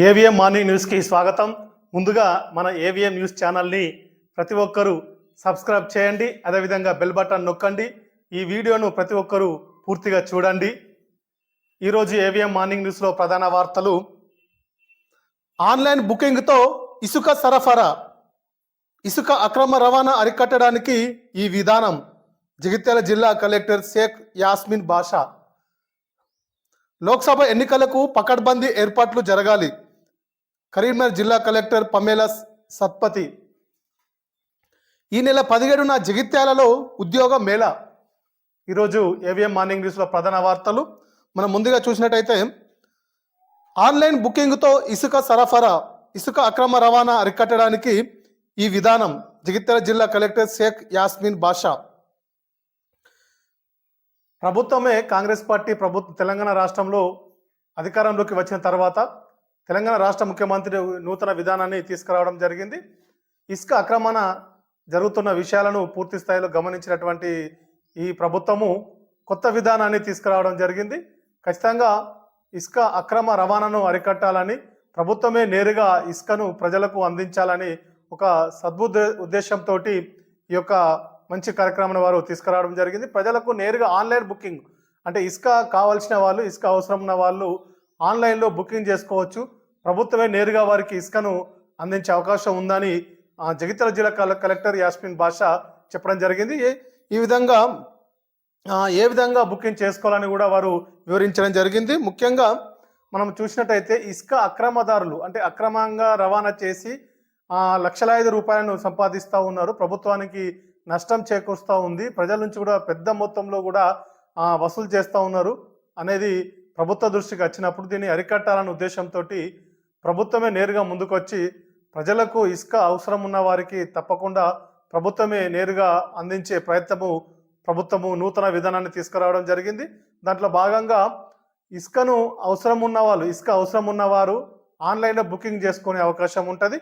AVM morning న్యూస్కి స్వాగతం. ముందుగా మన ఏవిఎం న్యూస్ ఛానల్ని ప్రతి ఒక్కరూ సబ్స్క్రైబ్ చేయండి అదేవిధంగా బెల్ బటన్ నొక్కండి ఈ వీడియోను ప్రతి ఒక్కరూ పూర్తిగా చూడండి. ఈరోజు ఏవిఎం మార్నింగ్ న్యూస్లో ప్రధాన వార్తలు. ఆన్లైన్ బుకింగ్తో ఇసుక సరఫరా ఇసుక అక్రమ రవాణా అరికట్టడానికి ఈ విధానం. జగిత్యాల జిల్లా కలెక్టర్ షేక్ యాస్మిన్ బాషా. లోక్సభ ఎన్నికలకు పకడ్బందీ ఏర్పాట్లు జరగాలి. కరీంనగర్ జిల్లా కలెక్టర్ పమేల సత్పతి. ఈ నెల పదిహేడున జగిత్యాలలో ఉద్యోగ మేళా. ఈరోజు ఏవిఎం మార్నింగ్ న్యూస్లో ప్రధాన వార్తలు. మనం ముందుగా చూసినట్టయితే ఆన్లైన్ బుకింగ్తో ఇసుక సరఫరా ఇసుక అక్రమ రవాణా అరికట్టడానికి ఈ విధానం. జగిత్యాల జిల్లా కలెక్టర్ షేక్ యాస్మిన్ బాషా. ప్రభుత్వమే కాంగ్రెస్ పార్టీ ప్రభుత్వ తెలంగాణ రాష్ట్రంలో అధికారంలోకి వచ్చిన తర్వాత తెలంగాణ రాష్ట్ర ముఖ్యమంత్రి నూతన విధానాన్ని తీసుకురావడం జరిగింది. ఇసుక అక్రమణ జరుగుతున్న విషయాలను పూర్తి స్థాయిలో గమనించినటువంటి ఈ ప్రభుత్వము కొత్త విధానాన్ని తీసుకురావడం జరిగింది. ఖచ్చితంగా ఇసుక అక్రమ రవాణాను అరికట్టాలని ప్రభుత్వమే నేరుగా ఇసుకను ప్రజలకు అందించాలని ఒక సద్బుద్ధ ఉద్దేశంతో ఈ యొక్క మంచి కార్యక్రమాన్ని వారు తీసుకురావడం జరిగింది. ప్రజలకు నేరుగా ఆన్లైన్ బుకింగ్ అంటే ఇసుక కావాల్సిన వాళ్ళు ఇసుక అవసరం ఉన్న వాళ్ళు ఆన్లైన్లో బుకింగ్ చేసుకోవచ్చు. ప్రభుత్వమే నేరుగా వారికి ఇసుకను అందించే అవకాశం ఉందని జగిత్యాల జిల్లా కలెక్టర్ యాస్మిన్ బాషా చెప్పడం జరిగింది. ఈ విధంగా ఏ విధంగా బుకింగ్ చేసుకోవాలని కూడా వారు వివరించడం జరిగింది. ముఖ్యంగా మనం చూసినట్టయితే ఇసుక అక్రమదారులు అంటే అక్రమంగా రవాణా చేసి లక్షల లక్షలాది రూపాయలను సంపాదిస్తూ ఉన్నారు. ప్రభుత్వానికి నష్టం చేకూరుస్తూ ఉంది. ప్రజల నుంచి కూడా పెద్ద మొత్తంలో కూడా వసూలు చేస్తూ ఉన్నారు. అనేది ప్రభుత్వ దృష్టికి వచ్చినప్పుడు దీన్ని అరికట్టాలనే ఉద్దేశంతో ప్రభుత్వమే నేరుగా ముందుకొచ్చి ప్రజలకు ఇసుక అవసరం ఉన్న వారికి తప్పకుండా ప్రభుత్వమే నేరుగా అందించే ప్రయత్నము ప్రభుత్వము నూతన విధానాన్ని తీసుకురావడం జరిగింది. దాంట్లో భాగంగా ఇసుకను అవసరం ఉన్న వాళ్ళు ఇసుక అవసరం ఉన్నవారు ఆన్లైన్లో బుకింగ్ చేసుకునే అవకాశం ఉంటుంది.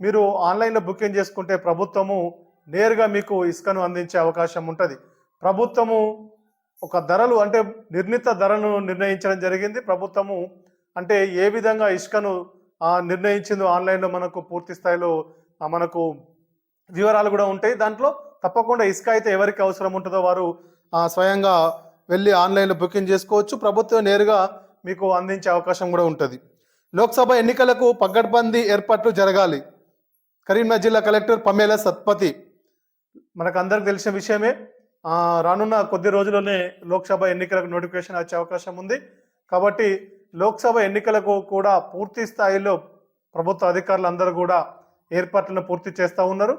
మీరు ఆన్లైన్లో బుకింగ్ చేసుకుంటే ప్రభుత్వము నేరుగా మీకు ఇసుకను అందించే అవకాశం ఉంటుంది. ప్రభుత్వము ఒక ధరలు అంటే నిర్ణీత ధరను నిర్ణయించడం జరిగింది. ప్రభుత్వము అంటే ఏ విధంగా ఇసుకను నిర్ణయించిందో ఆన్లైన్లో మనకు పూర్తి స్థాయిలో మనకు వివరాలు కూడా ఉంటాయి. దాంట్లో తప్పకుండా ఇసుక అయితే ఎవరికి అవసరం ఉంటుందో వారు స్వయంగా వెళ్ళి ఆన్లైన్లో బుకింగ్ చేసుకోవచ్చు. ప్రభుత్వం నేరుగా మీకు అందించే అవకాశం కూడా ఉంటుంది. లోక్సభ ఎన్నికలకు పగడ్బందీ ఏర్పాట్లు జరగాలి. కరీంనగర్ జిల్లా కలెక్టర్ పమేలా సత్పతి. మనకు అందరికి తెలిసిన విషయమే రానున్న కొద్ది రోజుల్లోనే లోక్సభ ఎన్నికలకు నోటిఫికేషన్ వచ్చే అవకాశం ఉంది. కాబట్టి లోక్సభ ఎన్నికలకు కూడా పూర్తి స్థాయిలో ప్రభుత్వ అధికారులు అందరూ కూడా ఏర్పాట్లను పూర్తి చేస్తూ ఉన్నారు.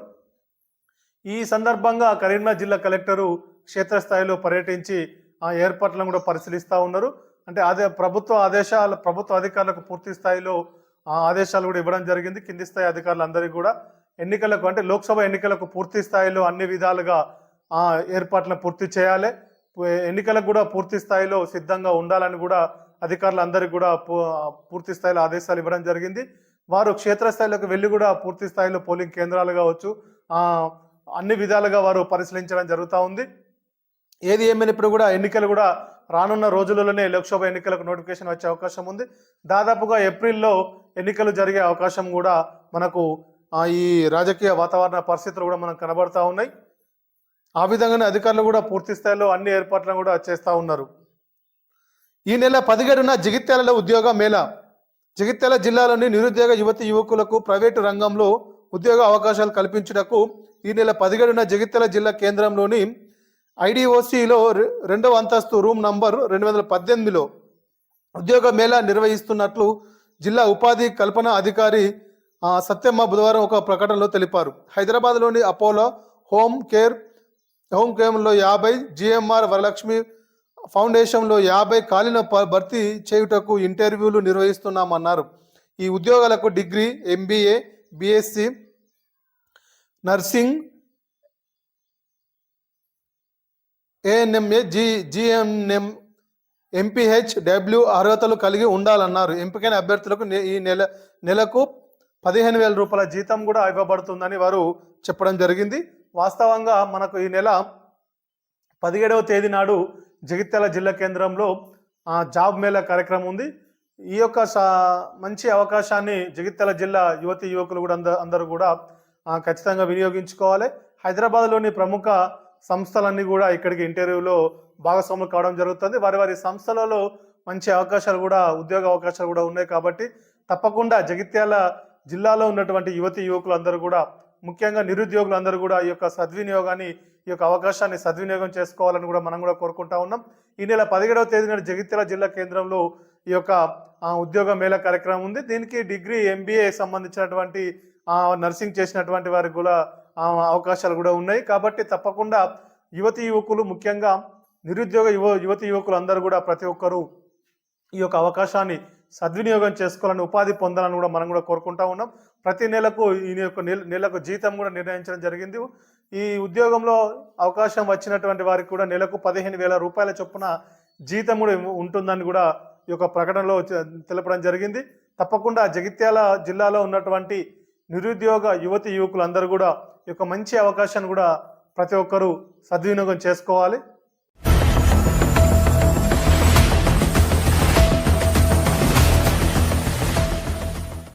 ఈ సందర్భంగా కరీంనగర్ జిల్లా కలెక్టరు క్షేత్రస్థాయిలో పర్యటించి ఆ ఏర్పాట్లను కూడా పరిశీలిస్తూ ఉన్నారు. అంటే అదే ప్రభుత్వ ఆదేశాలు ప్రభుత్వ అధికారులకు పూర్తి స్థాయిలో ఆ ఆదేశాలు కూడా ఇవ్వడం జరిగింది. కింది స్థాయి అధికారులందరికీ కూడా. ఎన్నికలకు అంటే లోక్సభ ఎన్నికలకు పూర్తి స్థాయిలో అన్ని విధాలుగా ఏర్పాట్లను పూర్తి చేయాలి. ఎన్నికలకు కూడా పూర్తి స్థాయిలో సిద్ధంగా ఉండాలని కూడా అధికారులందరికీ కూడా పూర్తి స్థాయిలో ఆదేశాలు ఇవ్వడం జరిగింది. వారు క్షేత్రస్థాయిలోకి వెళ్ళి కూడా పూర్తి స్థాయిలో పోలింగ్ కేంద్రాలు కావచ్చు అన్ని విధాలుగా వారు పరిశీలించడం జరుగుతూ ఉంది. ఏది ఏమైనప్పుడు కూడా ఎన్నికలు కూడా రానున్న రోజులలోనే లోక్సభ ఎన్నికలకు నోటిఫికేషన్ వచ్చే అవకాశం ఉంది. దాదాపుగా ఏప్రిల్లో ఎన్నికలు జరిగే అవకాశం కూడా మనకు ఈ రాజకీయ వాతావరణ పరిస్థితులు కూడా మనకు కనబడతా ఉన్నాయి. ఆ విధంగానే అధికారులు కూడా పూర్తి స్థాయిలో అన్ని ఏర్పాట్లను కూడా చేస్తూ ఉన్నారు. ఈ నెల పదిహేడున జగిత్యాలలో ఉద్యోగ మేళా. జగిత్యాల జిల్లాలోని నిరుద్యోగ యువతి యువకులకు ప్రైవేటు రంగంలో ఉద్యోగ అవకాశాలు కల్పించుటకు ఈ నెల పదిహేడున జగిత్యాల జిల్లా కేంద్రంలోని ఐడిఓసిలో రెండవ అంతస్తు రూమ్ నంబర్ రెండు వందల పద్దెనిమిదిలో ఉద్యోగ మేళా నిర్వహిస్తున్నట్లు జిల్లా ఉపాధి కల్పన అధికారి సత్యమ్మ బుధవారం ఒక ప్రకటనలో తెలిపారు. హైదరాబాద్లోని అపోలో హోమ్ కేర్ టౌన్ కేర్లో యాభై జిఎంఆర్ వరలక్ష్మి ఫౌండేషన్లో యాభై ఖాళీల ప- భర్తీ చేయుటకు ఇంటర్వ్యూలు నిర్వహిస్తున్నామన్నారు. ఈ ఉద్యోగాలకు degree MBA BSc nursing ANMA G GNM MPH W అర్హతలు కలిగి ఉండాలన్నారు. ఎంపికైన అభ్యర్థులకు ఈ నెల నెలకు పదిహేను వేల రూపాయల జీతం కూడా ఇవ్వబడుతుందని వారు చెప్పడం జరిగింది. వాస్తవంగా మనకు ఈ నెల పదిహేడవ తేదీ నాడు జగిత్యాల జిల్లా కేంద్రంలో జాబ్ మేళా కార్యక్రమం ఉంది. ఈ యొక్క సా- మంచి అవకాశాన్ని జగిత్యాల జిల్లా యువతి యువకులు కూడా అంద అందరూ కూడా ఖచ్చితంగా వినియోగించుకోవాలి. హైదరాబాద్లోని ప్రముఖ సంస్థలన్నీ కూడా ఇక్కడికి ఇంటర్వ్యూలో భాగస్వాములు కావడం జరుగుతుంది. వారి వారి సంస్థలలో మంచి అవకాశాలు కూడా ఉద్యోగ అవకాశాలు కూడా ఉన్నాయి కాబట్టి తప్పకుండా జగిత్యాల జిల్లాలో ఉన్నటువంటి యువతి యువకులు అందరూ కూడా ముఖ్యంగా నిరుద్యోగులు అందరూ కూడా ఈ యొక్క సద్వినియోగాన్ని ఈ యొక్క అవకాశాన్ని సద్వినియోగం చేసుకోవాలని కూడా మనం కూడా కోరుకుంటా ఉన్నాం. ఈ నెల పదిహేడవ తేదీన జగిత్యాల జిల్లా కేంద్రంలో ఈ యొక్క ఉద్యోగ మేళ కార్యక్రమం ఉంది. దీనికి డిగ్రీ ఎంబీఏ సంబంధించినటువంటి నర్సింగ్ చేసినటువంటి వారికి కూడా అవకాశాలు కూడా ఉన్నాయి. కాబట్టి తప్పకుండా యువతి యువకులు ముఖ్యంగా నిరుద్యోగ యువ యువతి యువకులు అందరూ కూడా ప్రతి ఒక్కరూ ఈ యొక్క అవకాశాన్ని సద్వినియోగం చేసుకోవాలని ఉపాధి పొందాలని కూడా మనం కూడా కోరుకుంటా ఉన్నాం. ప్రతి నెలకు ఈయన యొక్క నెలకు జీతం కూడా నిర్ణయించడం జరిగింది. ఈ ఉద్యోగంలో అవకాశం వచ్చినటువంటి వారికి కూడా నెలకు పదిహేను వేల రూపాయల చొప్పున జీతం కూడా ఉంటుందని కూడా ఈ యొక్క ప్రకటనలో తెలపడం జరిగింది. తప్పకుండా జగిత్యాల జిల్లాలో ఉన్నటువంటి నిరుద్యోగ యువతి యువకులందరూ కూడా ఈ యొక్క మంచి అవకాశాన్ని కూడా ప్రతి ఒక్కరూ సద్వినియోగం చేసుకోవాలి.